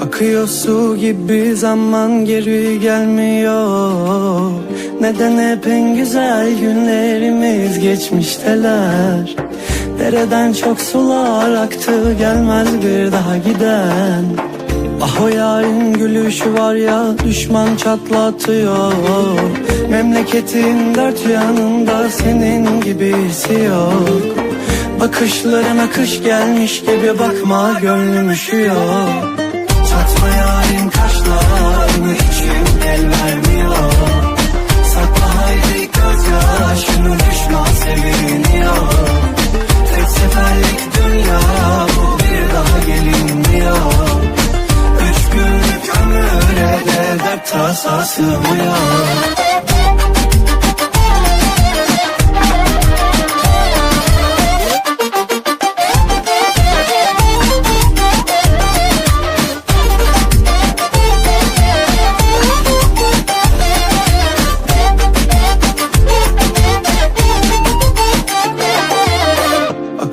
Akıyor su gibi zaman geri gelmiyor. Neden hep en güzel günlerimiz geçmişteler? Dereden çok sular aktı gelmez bir daha giden. Ah o yarın gülüşü var ya düşman çatlatıyor. Memleketin dört yanında senin gibisi yok Bakışlarına kış gelmiş gibi bakma gönlüm üşüyor. Çatma yarın kaşlarını içim el vermiyor. Sakla haydi gözyaşını düşman seviniyor. Tek seferlik dünya bu bir daha gelinmiyor. Üç günlük ömüre de dert tasa sığmıyor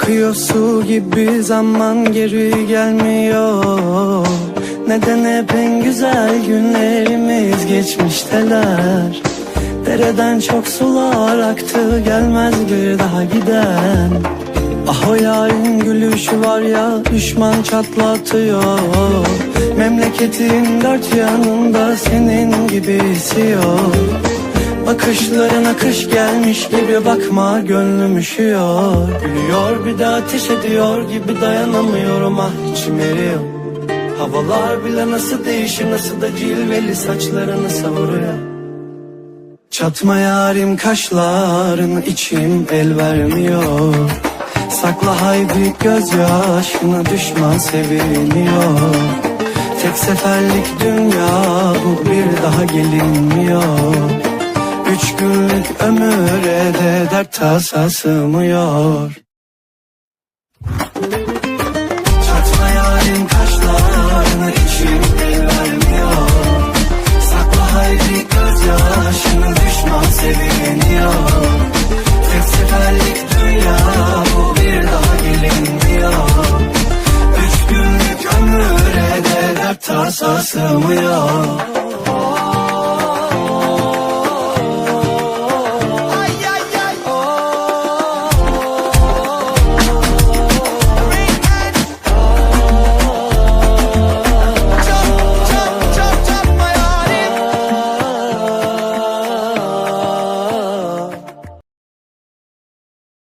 Akıyor su gibi zaman geri gelmiyor. Neden hep en güzel günlerimiz geçmişteler? Dereden çok sular aktı gelmez bir daha giden. Ah o yarın gülüşü var ya düşman çatlatıyor. Memleketin dört yanında senin gibisi yok Bakışlarına kış gelmiş gibi bakma gönlüm üşüyor. Gülüyor bir de ateş ediyor gibi dayanamıyorum. Ah içim eriyor. Havalar bile nasıl değişir nasıl da cilveli saçlarını savuruyor. Çatma yarim kaşlarını içim el vermiyor. Sakla haydi gözyaşını düşman seviniyor Tek seferlik dünya bu bir daha gelinmiyor Üç günlük ömüre de dert tasa sığmıyor Çatma yarın kaşlarını içim el vermiyor. Sakla haydi gözyaşını düşman seviniyor. Tek seferlik dünya bu bir daha gelinmiyor. Üç günlük ömüre de dert tasa sığmıyor